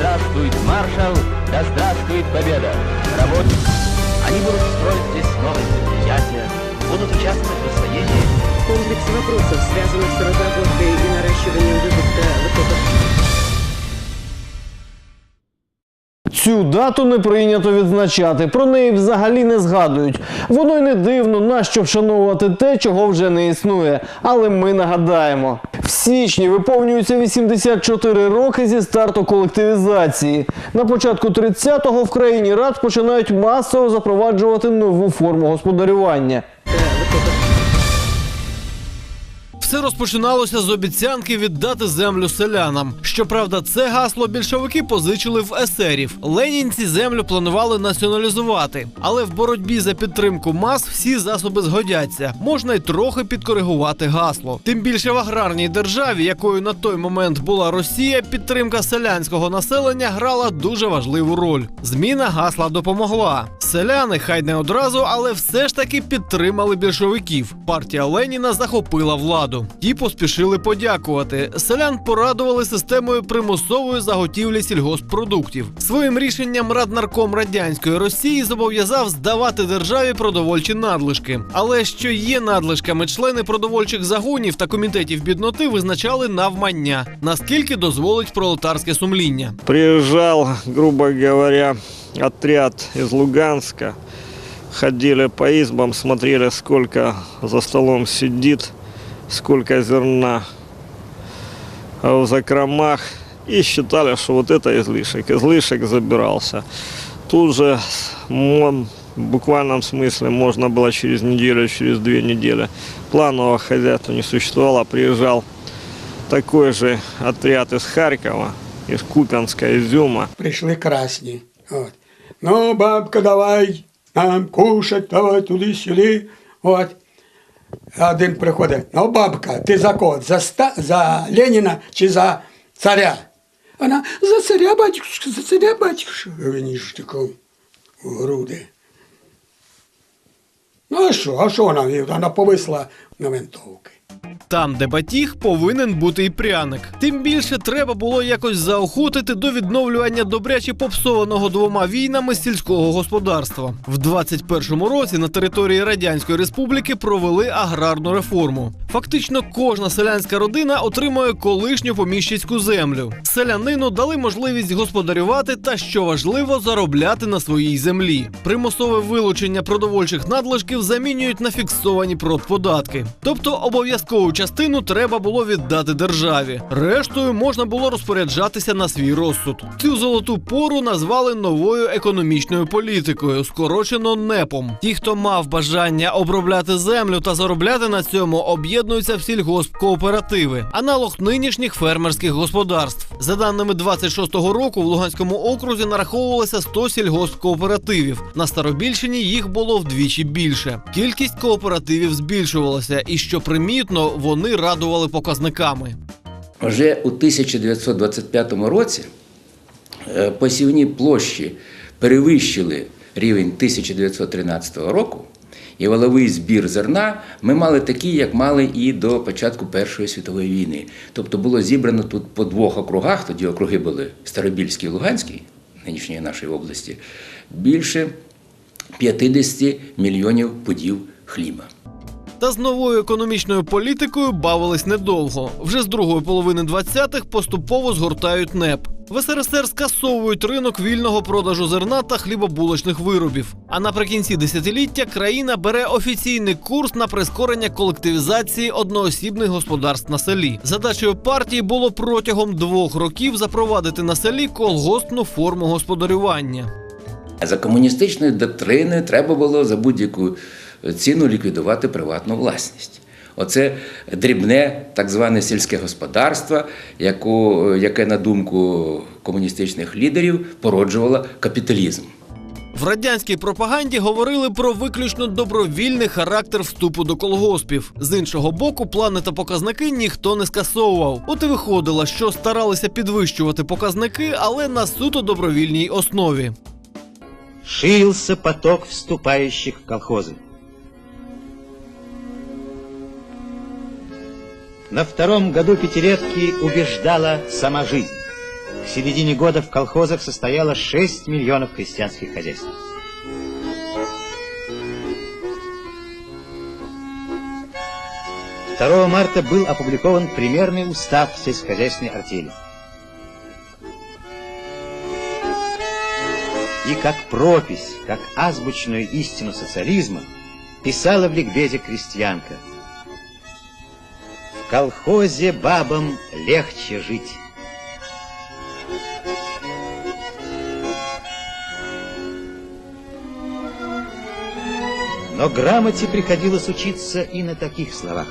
здравствует маршал, да здравствует победа! Работ... Они будут строить здесь новые предприятия, будут участвовать в освоении. Комплекс вопросов, связанных с разработкой и наращиванием выпуска высоких Цю дату не прийнято відзначати. Про неї взагалі не згадують. Воно й не дивно, нащо вшановувати те, чого вже не існує. Але ми нагадаємо. В січні виповнюється 84 роки зі старту колективізації. На початку 30-го в країні рад починають масово запроваджувати нову форму господарювання. Все розпочиналося з обіцянки віддати землю селянам. Щоправда, це гасло більшовики позичили в есерів. Ленінці землю планували націоналізувати, але в боротьбі за підтримку мас всі засоби згодяться. Можна й трохи підкоригувати гасло. Тим більше в аграрній державі, якою на той момент була Росія, підтримка селянського населення грала дуже важливу роль. Зміна гасла допомогла. Селяни, хай не одразу, але все ж таки підтримали більшовиків. Партія Леніна захопила владу. Ті поспішили подякувати. Селян порадували системою примусової заготівлі сільгосппродуктів. Своїм рішенням Раднарком радянської Росії зобов'язав здавати державі продовольчі надлишки. Але що є надлишками, члени продовольчих загонів та комітетів бідноти визначали навмання, наскільки дозволить пролетарське сумління. Приезжал, грубо говоря, отряд из Луганска. Ходили по избам, смотрели, сколько за столом сидит, сколько зерна в закромах. И считали, что вот это излишек. Излишек забирался. Тут же в буквальном смысле можно было через неделю, через две недели. Планового хозяйства не существовало. Приезжал такой же отряд из Харькова, из Купянска, Изюма. прийшли красні. От. Ну, бабка, давай нам кушать, давай туди-сюди. От. Один приходить, ну, бабка, ти за кого? За, ста... за Леніна чи за царя? Вона за царя, батюшка, за царя, батюшка. Він ж тако в груди. Ну, а що? А що вона? Вона повисла на винтовки. Там, де батіг, повинен бути і пряник. Тим більше треба було якось заохотити до відновлювання добряче попсованого двома війнами сільського господарства. В 21-му році на території Радянської Республіки провели аграрну реформу. Фактично, кожна селянська родина отримує колишню поміщицьку землю. Селянину дали можливість господарювати та, що важливо, заробляти на своїй землі. Примусове вилучення продовольчих надлишків замінюють на фіксовані продподатки. Тобто обов'язкову частину треба було віддати державі. Рештою можна було розпоряджатися на свій розсуд. Цю золоту пору назвали новою економічною політикою, скорочено НЕПом. Ті, хто мав бажання обробляти землю та заробляти на цьому, об'єднуються в сільгоспкооперативи, аналог нинішніх фермерських господарств. За даними 26-го року, в Луганському окрузі нараховувалося 100 сільгоспкооперативів. На Старобільщині їх було вдвічі більше. Кількість кооперативів збільшувалася, і що примітно, вони радували показниками. Вже у 1925 році е, посівні площі перевищили рівень 1913 року, і валовий збір зерна ми мали такий, як мали і до початку Першої світової війни. Тобто було зібрано тут по двох округах, тоді округи були Старобільський і Луганський, нинішньої нашої області, більше 50 мільйонів пудів хліба. Та з новою економічною політикою бавились недовго. Вже з другої половини 20-х поступово згортають НЕП. В СРСР скасовують ринок вільного продажу зерна та хлібобулочних виробів. А наприкінці десятиліття країна бере офіційний курс на прискорення колективізації одноосібних господарств на селі. Задачею партії було протягом двох років запровадити на селі колгоспну форму господарювання. За комуністичною доктриною треба було за будь-яку ціну ліквідувати приватну власність. Оце дрібне так зване сільське господарство, яку, яке, на думку комуністичних лідерів, породжувало капіталізм. В радянській пропаганді говорили про виключно добровільний характер вступу до колгоспів. З іншого боку, плани та показники ніхто не скасовував. От і виходило, що старалися підвищувати показники, але на суто добровільній основі. ширился поток вступающих в колхозы. На втором году пятилетки убеждала сама жизнь. К середине года в колхозах состояло 6 миллионов крестьянских хозяйств. Второго марта был опубликован примерный устав сельскохозяйственной артели. И как пропись, как азбучную истину социализма писала в ликбезе крестьянка. Колхозе бабам легче жить. Но грамоте приходилось учиться и на таких словах.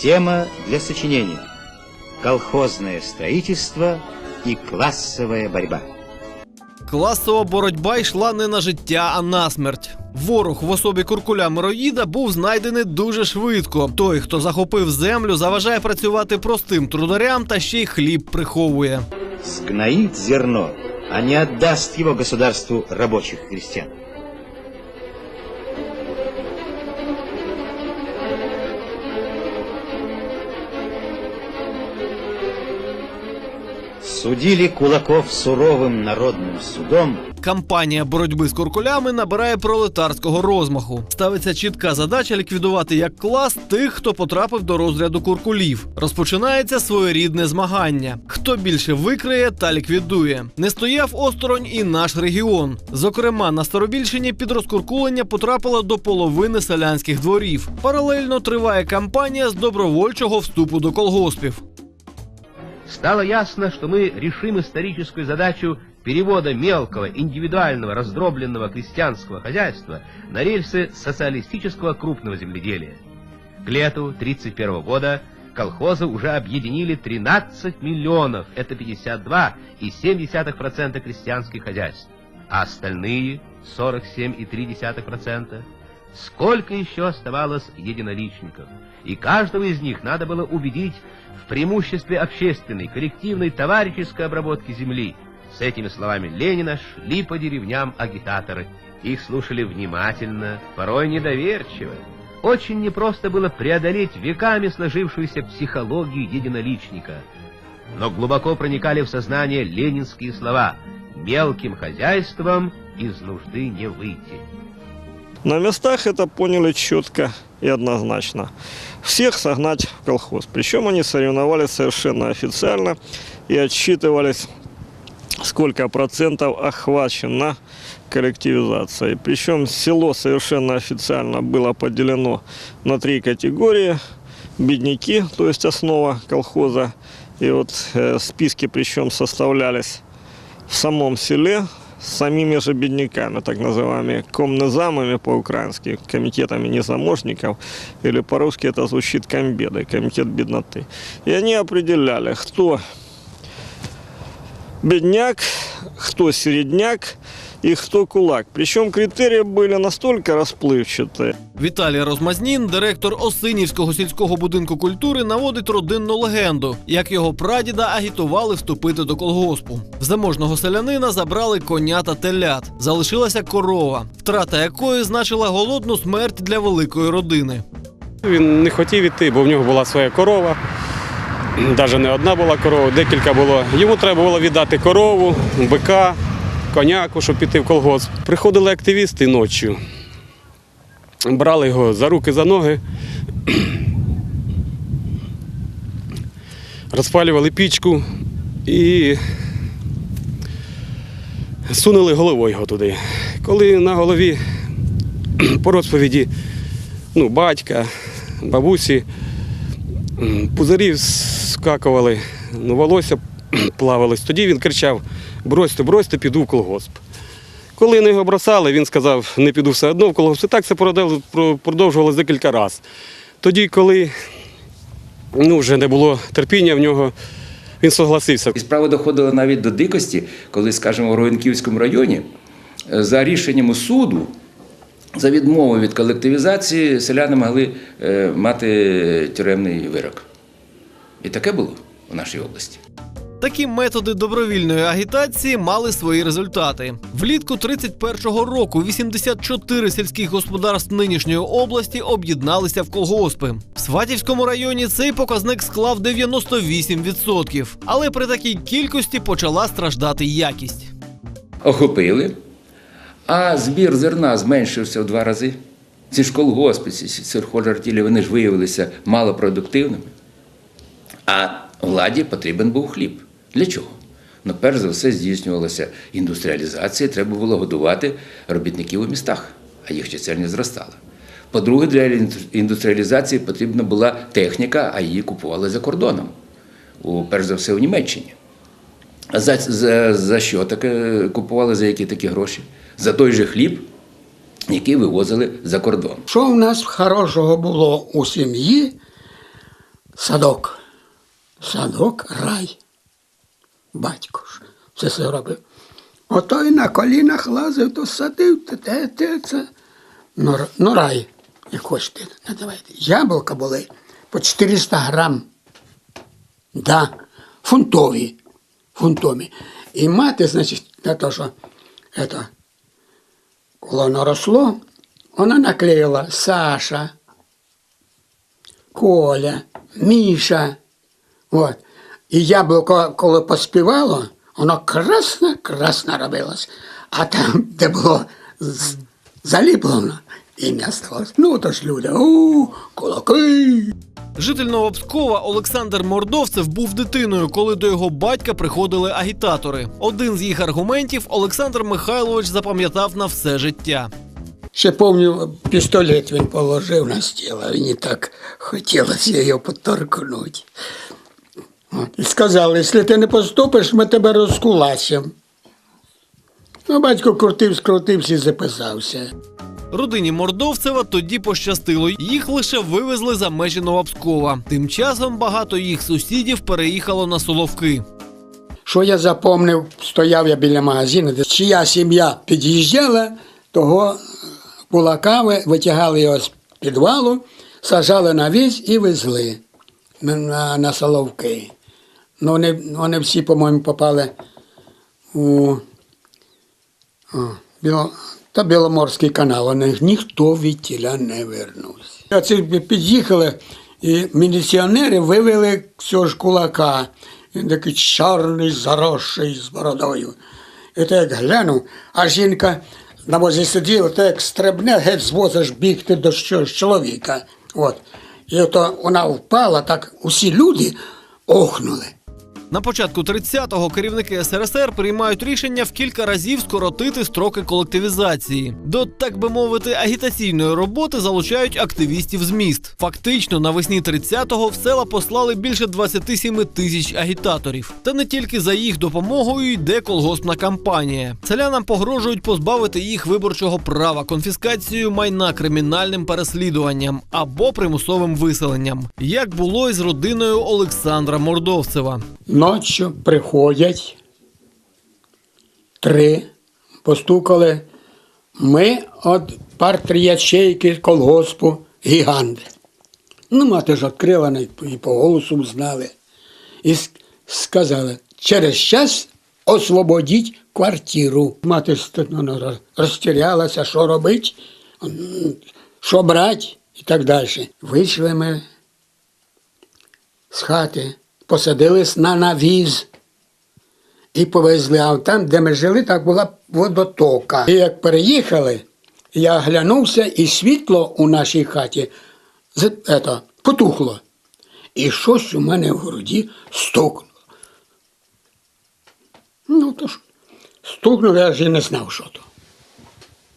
Тема для сочинения. Колхозное строительство и классовая борьба. Класова боротьба йшла не на життя, а на смерть. Ворог в особі куркуля Мироїда був знайдений дуже швидко. Той, хто захопив землю, заважає працювати простим трударям та ще й хліб приховує. Згнаїть зерно, а не віддасть його государству робочих крестьян. Судили кулаков суровым народным судом, Кампанія боротьби з куркулями набирає пролетарського розмаху. Ставиться чітка задача ліквідувати як клас тих, хто потрапив до розряду куркулів. Розпочинається своєрідне змагання. Хто більше викриє та ліквідує. Не стояв осторонь і наш регіон. Зокрема, на Старобільщині під розкуркулення потрапило до половини селянських дворів. Паралельно триває кампанія з добровольчого вступу до колгоспів. Стало ясно, что мы решим историческую задачу перевода мелкого, индивидуального, раздробленного крестьянского хозяйства на рельсы социалистического крупного земледелия. К лету 1931 года колхозы уже объединили 13 миллионов, это 52,7% крестьянских хозяйств, а остальные 47,3%. Сколько еще оставалось единоличников? И каждого из них надо было убедить преимуществе общественной, коллективной, товарищеской обработки земли. С этими словами Ленина шли по деревням агитаторы. Их слушали внимательно, порой недоверчиво. Очень непросто было преодолеть веками сложившуюся психологию единоличника. Но глубоко проникали в сознание ленинские слова «Мелким хозяйством из нужды не выйти». На местах это поняли четко и однозначно. Всех согнать в колхоз. Причем они соревновались совершенно официально и отсчитывались, сколько процентов охвачено коллективизацией. Причем село совершенно официально было поделено на три категории. Бедняки, то есть основа колхоза. И вот э, списки причем составлялись в самом селе самими же бедняками, так называемыми комнезамами по-украински, комитетами незаможников, или по-русски это звучит комбеды, комитет бедноты. И они определяли, кто бедняк, кто середняк и кто кулак. Причем критерии были настолько расплывчатые, Віталій Розмазнін, директор Осинівського сільського будинку культури, наводить родинну легенду, як його прадіда агітували вступити до колгоспу. В заможного селянина забрали коня та телят. Залишилася корова, втрата якої значила голодну смерть для великої родини. Він не хотів іти, бо в нього була своя корова. Навіть не одна була корова, декілька було. Йому треба було віддати корову, бика, коняку, щоб піти в колгосп. Приходили активісти ночі, брали його за руки, за ноги, розпалювали пічку і сунули головою його туди. Коли на голові по розповіді ну, батька, бабусі, м, пузирі скакували, ну, волосся плавалось. Тоді він кричав: бросьте, бросьте, піду в колгосп. Коли не його бросали, він сказав, не піду все одно в колгосп. І так це продов- про- продовжувалось декілька разів. Тоді, коли ну, вже не було терпіння в нього, він согласився. І справа доходила навіть до дикості, коли, скажімо, в Роїнківському районі е, за рішенням суду, за відмову від колективізації селяни могли е, мати тюремний вирок. І таке було в нашій області. Такі методи добровільної агітації мали свої результати. Влітку 31-го року 84 сільських господарств нинішньої області об'єдналися в колгоспи. В Сватівському районі цей показник склав 98%. Але при такій кількості почала страждати якість. охопили, а збір зерна зменшився в два рази. Ці ж колгоспи, ці сільхозартілі, вони ж виявилися малопродуктивними. А владі потрібен був хліб. Для чого? Ну, перш за все, здійснювалася індустріалізація, треба було годувати робітників у містах, а їх чисельність зростала. По-друге, для індустріалізації потрібна була техніка, а її купували за кордоном, у, перш за все у Німеччині. А за, за, за що таке купували, за які такі гроші? За той же хліб, який вивозили за кордон. Що в нас хорошого було у сім'ї? Садок. Садок, рай. Батько ж це все робив. Ото й на колінах лазив, то садив, те, те, те, це. Ну, р- ну як хочете, надавайте. Яблука були по 400 грам. Да, фунтові. Фунтові. І мати, значить, на те, що это, воно росло, вона наклеїла Саша, Коля, Міша. От. І яблуко, коли поспівало, воно красно-красно робилось. А там, де було заліплено, ім'я сталося. Ну, то ж люди, у, кулаки. Житель Новопскова Олександр Мордовцев був дитиною, коли до його батька приходили агітатори. Один з їх аргументів Олександр Михайлович запам'ятав на все життя. Ще пам'ятаю, пістолет він положив на стіл, а мені так хотілося його поторкнути. І сказали, якщо ти не поступиш, ми тебе розкулачимо. Ну, батько крутив, скрутився і записався. Родині Мордовцева тоді пощастило. Їх лише вивезли за межі Новопскова. Тим часом багато їх сусідів переїхало на Соловки. Що я запомнив, стояв я біля магазину, де чия сім'я під'їжджала, того кулака витягали його з підвалу, сажали на віз і везли на, на, на Соловки. Ну, вони, вони всі, по-моєму, попали у Біло, та Біломорський канал. Вони, ніхто від тіля не вернувся. Це під'їхали, і міліціонери вивели цього ж кулака. Він такий чорний, заросший з бородою. І то як глянув, а жінка на возі сиділа, то як стрибне, геть з воза ж бігти до чоловіка. От. І ото вона впала, так усі люди охнули. На початку 30-го керівники СРСР приймають рішення в кілька разів скоротити строки колективізації. До так би мовити агітаційної роботи залучають активістів з міст. Фактично, навесні 30-го в села послали більше 27 тисяч агітаторів. Та не тільки за їх допомогою йде колгоспна кампанія. Селянам погрожують позбавити їх виборчого права, конфіскацією майна кримінальним переслідуванням або примусовим виселенням, як було і з родиною Олександра Мордовцева. Ночі приходять три, постукали. Ми від партії ячейки колгоспу гігант. Ну, мати ж відкрила і по- голосу знали. І сказали, через час освободіть квартиру. Мати ж ну, розтірялася, що робити, що брати і так далі. Вийшли ми з хати, посадились на навіз і повезли. А там, де ми жили, так була водотока. І як переїхали, я глянувся, і світло у нашій хаті ето, потухло. І щось у мене в груді стукнуло. Ну, то ж, стукнуло, я ж і не знав, що то.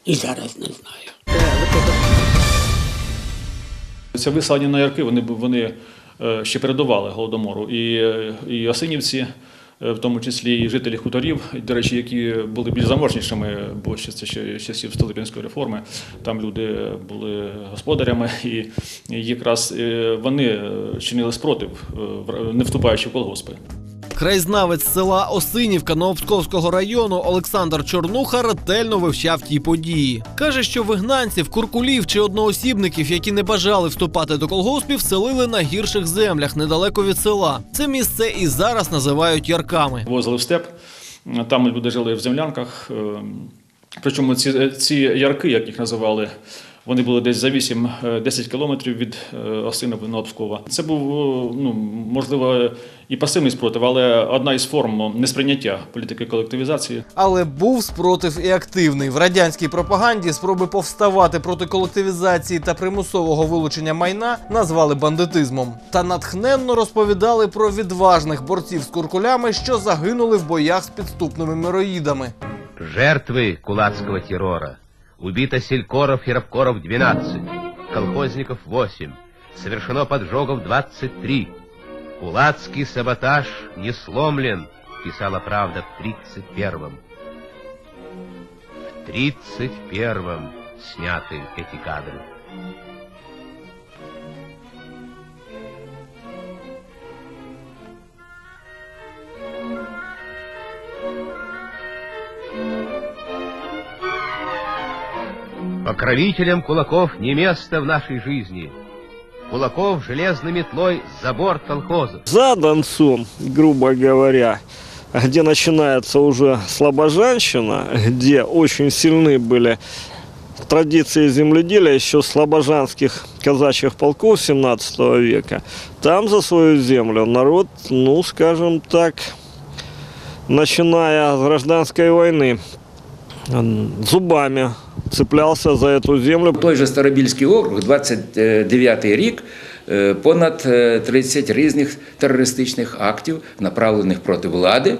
І зараз не знаю. Це виселення на ярки, вони, вони ще передували голодомору. І, е, і осинівці, е, в тому числі і жителі хуторів, до речі, які були більш заможнішими, бо ще це ще часів Столипінської реформи, там люди були господарями, і якраз е, вони е, чинили спротив, е, не вступаючи в колгоспи. Краєзнавець села Осинівка Новопсковського району Олександр Чорнуха ретельно вивчав ті події. Каже, що вигнанців, куркулів чи одноосібників, які не бажали вступати до колгоспів, селили на гірших землях недалеко від села. Це місце і зараз називають ярками. Возили в степ, там люди жили в землянках. е, Причому ці, ці ярки, як їх називали, вони були десь за 8-10 кілометрів від е, Осинови Новопскова. Це був, ну, можливо, і пасивний спротив, але одна із форм несприйняття політики колективізації. Але був спротив і активний. В радянській пропаганді спроби повставати проти колективізації та примусового вилучення майна назвали бандитизмом. Та натхненно розповідали про відважних борців з куркулями, що загинули в боях з підступними мироїдами. Жертвы кулацкого террора. Убито селькоров и рабкоров 12, колхозников 8, совершено поджогов 23. Кулацкий саботаж не сломлен, писала правда в 31-м. В 31-м сняты эти кадры. Покровителям кулаков не место в нашей жизни. Кулаков железной метлой забор колхозов. За Донцом, грубо говоря, где начинается уже слабожанщина, где очень сильны были традиции земледелия еще слабожанских казачьих полков 17 века, там за свою землю народ, ну, скажем так, начиная с гражданской войны, зубами цеплялся за эту землю. Той же Старобільський округ, 29-й рік, е, понад е, 30 різних терористичних актів, направлених проти влади,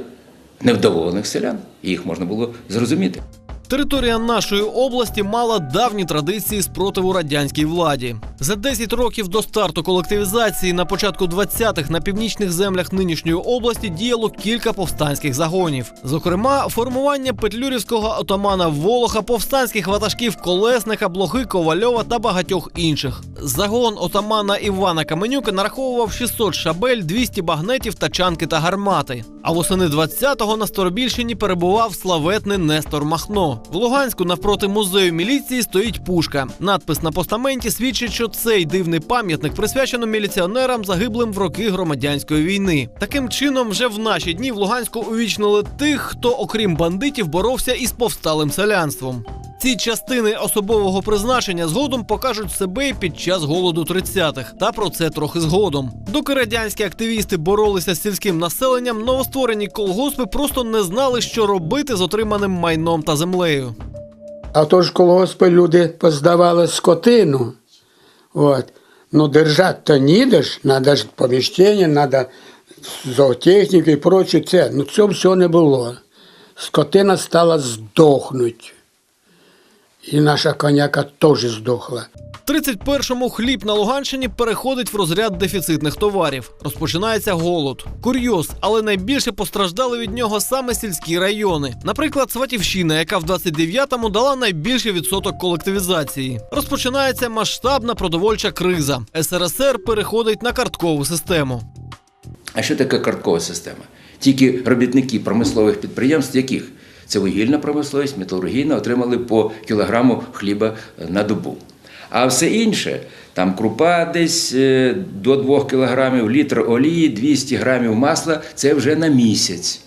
невдоволених селян. Їх можна було зрозуміти. Територія нашої області мала давні традиції спротиву радянській владі. За 10 років до старту колективізації на початку 20-х на північних землях нинішньої області діяло кілька повстанських загонів. Зокрема, формування петлюрівського отамана Волоха, повстанських ватажків Колесника, Блохи, Ковальова та багатьох інших. Загон отамана Івана Каменюка нараховував 600 шабель, 200 багнетів, тачанки та гармати. А восени 20-го на Сторобільщині перебував славетний Нестор Махно. В Луганську навпроти музею міліції стоїть пушка. Надпис на постаменті свідчить, що цей дивний пам'ятник присвячено міліціонерам, загиблим в роки громадянської війни. Таким чином, вже в наші дні в Луганську увічнили тих, хто, окрім бандитів, боровся із повсталим селянством. Ці частини особового призначення згодом покажуть себе під час голоду 30-х. Та про це трохи згодом. Доки радянські активісти боролися з сільським населенням, новостворені колгоспи просто не знали, що робити з отриманим майном та землею. А то ж колгоспи люди поздавали скотину. От. Ну, держати то ніде ж, треба ж поміщення, треба зоотехніка і проче це. Ну, цього всього не було. Скотина стала здохнути. І наша коняка теж здохла. 31-му хліб на Луганщині переходить в розряд дефіцитних товарів. Розпочинається голод. Курйоз, але найбільше постраждали від нього саме сільські райони. Наприклад, Сватівщина, яка в 29-му дала найбільший відсоток колективізації. Розпочинається масштабна продовольча криза. СРСР переходить на карткову систему. А що таке карткова система? Тільки робітники промислових підприємств, яких це вугільна промисловість, металургійна, отримали по кілограму хліба е, на добу. А все інше, там крупа десь е, до 2 кілограмів, літр олії, 200 грамів масла це вже на місяць.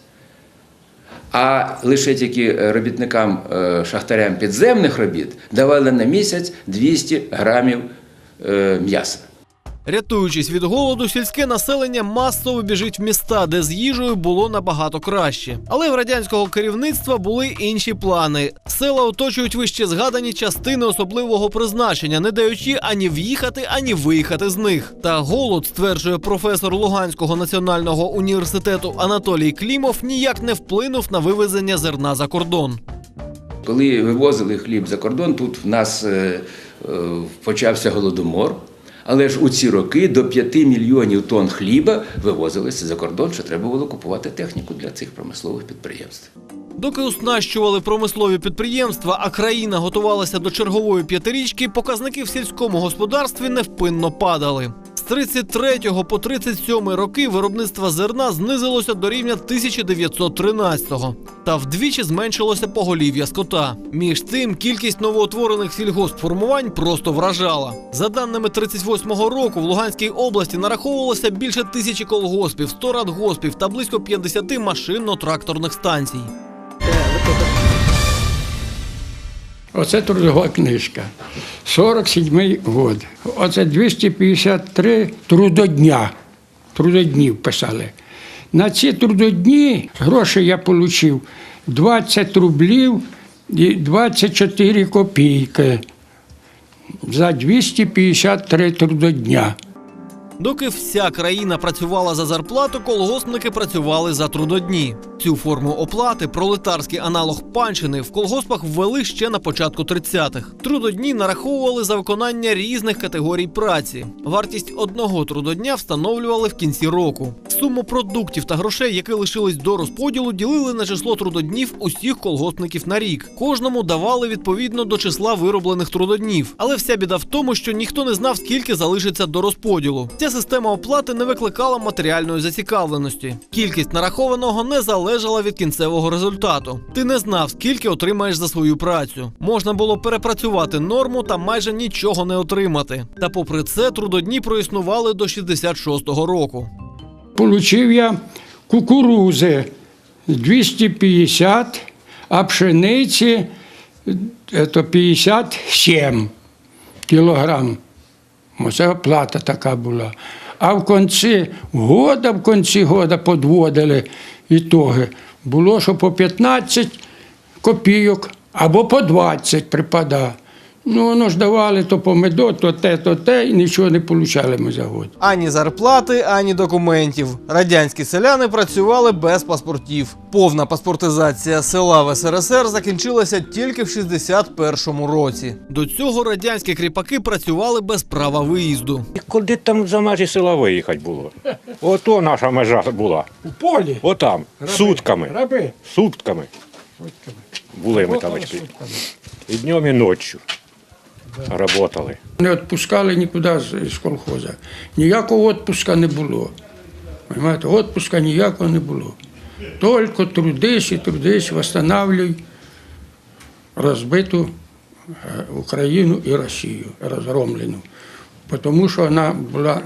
А лише тільки робітникам, е, шахтарям підземних робіт давали на місяць 200 грамів м'яса. Рятуючись від голоду, сільське населення масово біжить в міста, де з їжею було набагато краще. Але в радянського керівництва були інші плани. Села оточують вище згадані частини особливого призначення, не даючи ані в'їхати, ані виїхати з них. Та голод, стверджує професор Луганського національного університету Анатолій Клімов, ніяк не вплинув на вивезення зерна за кордон. Коли вивозили хліб за кордон, тут в нас е, е, почався голодомор. Але ж у ці роки до 5 мільйонів тонн хліба вивозилися за кордон, що треба було купувати техніку для цих промислових підприємств. Доки оснащували промислові підприємства, а країна готувалася до чергової п'ятирічки, показники в сільському господарстві невпинно падали. З 33 по 37 роки виробництво зерна знизилося до рівня 1913-го. Та вдвічі зменшилося поголів'я скота. Між тим, кількість новоутворених сільгоспформувань просто вражала. За даними 38-го року, в Луганській області нараховувалося більше тисячі колгоспів, 100 радгоспів та близько 50 машинно-тракторних станцій. Оце трудова книжка. 47-й год. Оце 253 трудодня. Трудоднів писали. На ці трудодні гроші я отримав 20 рублів і 24 копійки за 253 трудодня. Доки вся країна працювала за зарплату, колгоспники працювали за трудодні. Цю форму оплати, пролетарський аналог панщини, в колгоспах ввели ще на початку 30-х. Трудодні нараховували за виконання різних категорій праці. Вартість одного трудодня встановлювали в кінці року. Суму продуктів та грошей, які лишились до розподілу, ділили на число трудоднів усіх колгоспників на рік. Кожному давали відповідно до числа вироблених трудоднів. Але вся біда в тому, що ніхто не знав, скільки залишиться до розподілу. Ця система оплати не викликала матеріальної зацікавленості. Кількість нарахованого не залежала від кінцевого результату. Ти не знав, скільки отримаєш за свою працю. Можна було перепрацювати норму та майже нічого не отримати. Та попри це, трудодні проіснували до 66-го року. Получив я кукурузи 250, а пшениці е, то 57 кілограм. Оце оплата така була. А в кінці года, в кінці года підводили ітоги. Було, що по 15 копійок або по 20 припада. Ну, воно ж давали то помидор, то те, то те, і нічого не отримали ми за год. Ані зарплати, ані документів. Радянські селяни працювали без паспортів. Повна паспортизація села в СРСР закінчилася тільки в 61-му році. До цього радянські кріпаки працювали без права виїзду. І Куди там за межі села виїхати було? Ото наша межа була. У полі Отам. Сутками. раби. Сутками. Були ми там. І днем, і ночі. Работали. Не відпускали нікуди з, колхозу. Ніякого відпуска не було. Понимаєте? Відпуска ніякого не було. Тільки трудись і трудись, восстанавлюй розбиту е, Україну і Росію, розгромлену. Тому що вона була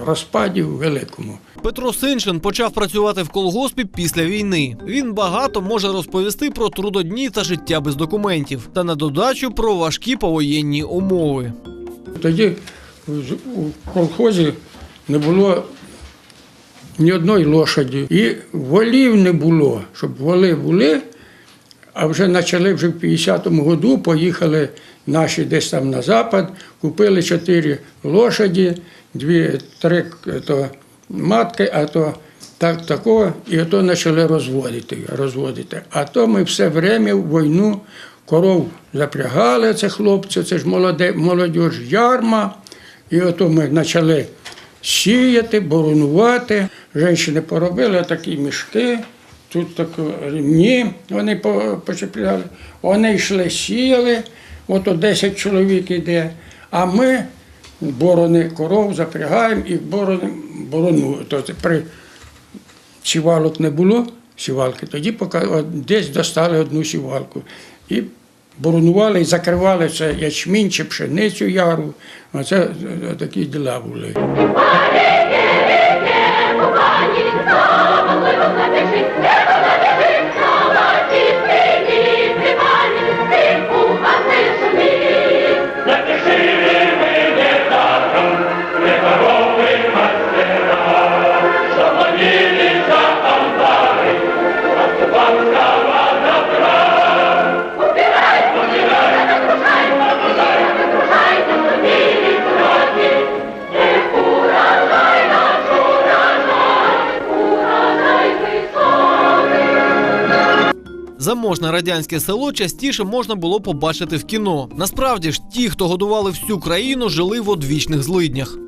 в розпаді великому. Петро Синшин почав працювати в колгоспі після війни. Він багато може розповісти про трудодні та життя без документів, та на додачу про важкі повоєнні умови. Тоді у колхозі не було ні одної лошаді. І волів не було, щоб воли були. А вже почали вже в 50-му году, поїхали наші десь там на запад, купили чотири лошаді, дві, три то матки, а то так, такого, і ото почали розводити, розводити. А то ми все время в війну коров запрягали, це хлопці, це ж молоде, молодь ярма. І ото ми почали сіяти, боронувати. Жінки поробили такі мішки, тут так ремні вони по- почепляли. Вони йшли, сіяли, ото 10 чоловік йде, а ми борони коров запрягаємо і борони, борону. Тобто при сівалок не було, сівалки, тоді поки десь достали одну сівалку. І боронували і закривали це ячмінь чи пшеницю яру. Оце е, такі діла були. Заможне радянське село частіше можна було побачити в кіно. Насправді ж, ті, хто годували всю країну, жили в одвічних злиднях.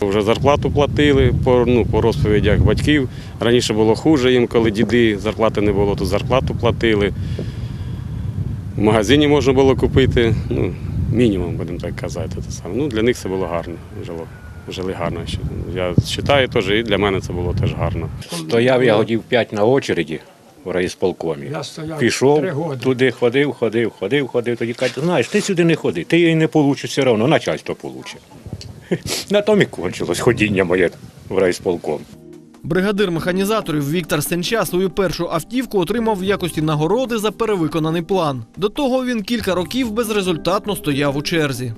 Вже зарплату платили по, ну, по розповідях батьків. Раніше було хуже їм, коли діди зарплати не було, то зарплату платили. В магазині можна було купити, ну, мінімум, будемо так казати. Те саме. Ну, для них це було гарно жило. жили гарно. Я вважаю теж, і для мене це було теж гарно. Стояв я годів п'ять на очереді в райсполкомі. Я стояв Пішов три туди, ходив, ходив, ходив, ходив. Тоді кажуть, знаєш, ти сюди не ходи, ти її не получиш все одно, начальство получить. На тому і кончилось ходіння моє в райсполком. Бригадир механізаторів Віктор Сенча свою першу автівку отримав в якості нагороди за перевиконаний план. До того він кілька років безрезультатно стояв у черзі.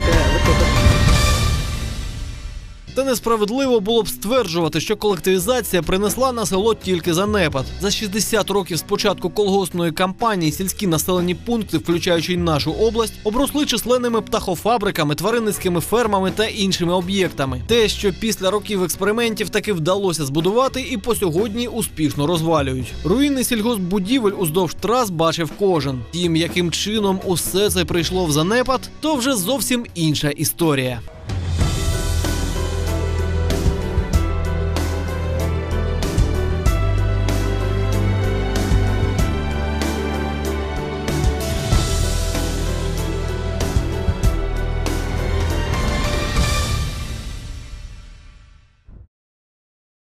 Та несправедливо було б стверджувати, що колективізація принесла на село тільки занепад. За 60 років з початку колгоспної кампанії сільські населені пункти, включаючи й нашу область, обросли численними птахофабриками, тваринницькими фермами та іншими об'єктами. Те, що після років експериментів таки вдалося збудувати, і по сьогодні успішно розвалюють. Руїни сільгоспбудівель уздовж трас бачив кожен. Тім, яким чином усе це прийшло в занепад, то вже зовсім інша історія.